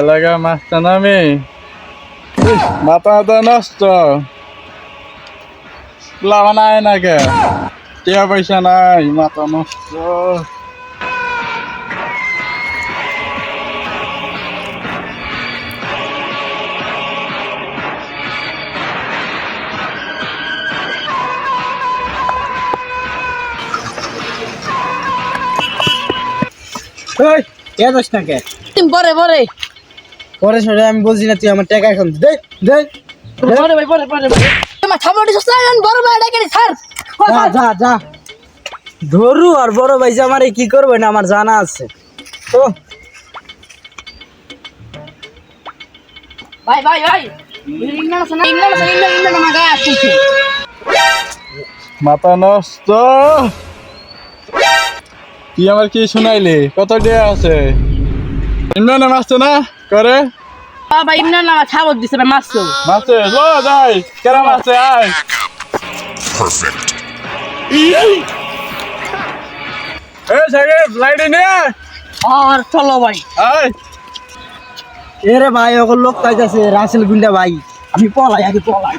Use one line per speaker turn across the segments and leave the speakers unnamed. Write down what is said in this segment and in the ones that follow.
এলাকা মাছটা নামি। মাথা তো নষ্ট। লাভ নাই না কে টিয়া পয়সা নাই মাথা নষ্ট।
এই কে দোষ না কে
পরে পরে
পরে সরে আমি বলছি না তুই আমার টাকা এখন দে দে
পরে ভাই পরে পরে তোমার থামড়ি বড় ভাই ডাকে স্যার
যা যা যা। ধরু আর বড় ভাই যে আমারে কি করবে না আমার জানা আছে। তো
ভাই ভাই ভাই। আসছে।
মাথা নষ্ট। তুই আমার কি শুনাইলি? কত টিয়া আছে? ইমরানে মাছছে না? করে?
বাবা ইংল্যান্ড আমার ছাবত দিছে ভাই মারছো
মাছে লো যাই কেরা মাছে আয়। এ সাহেব লাইটে নে
আর চলো ভাই।
আয়।
এরে ভাই ওগুলো লোক পাইতেছে রাসেল গুন্ডা ভাই। আমি পলাই আগে পলাই।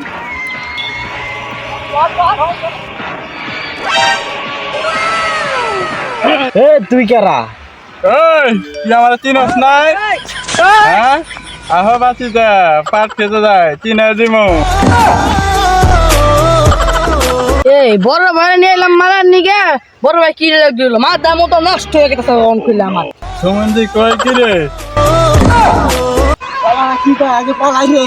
এ তুই কেরা?
এই তুই আমার চিনস নাই? আহ? বাঁচি যা পাট খেতে যায় চিনা দিমু
এই বড় ভাই নিয়ে এলাম মারার নিগে। বড় ভাই কিনে লাগ দিল? মার দাম তো নষ্ট হয়ে গেছে অন করলে আমার।
সুমন্দি কয় কি রে?
কি আগে পালাই রে।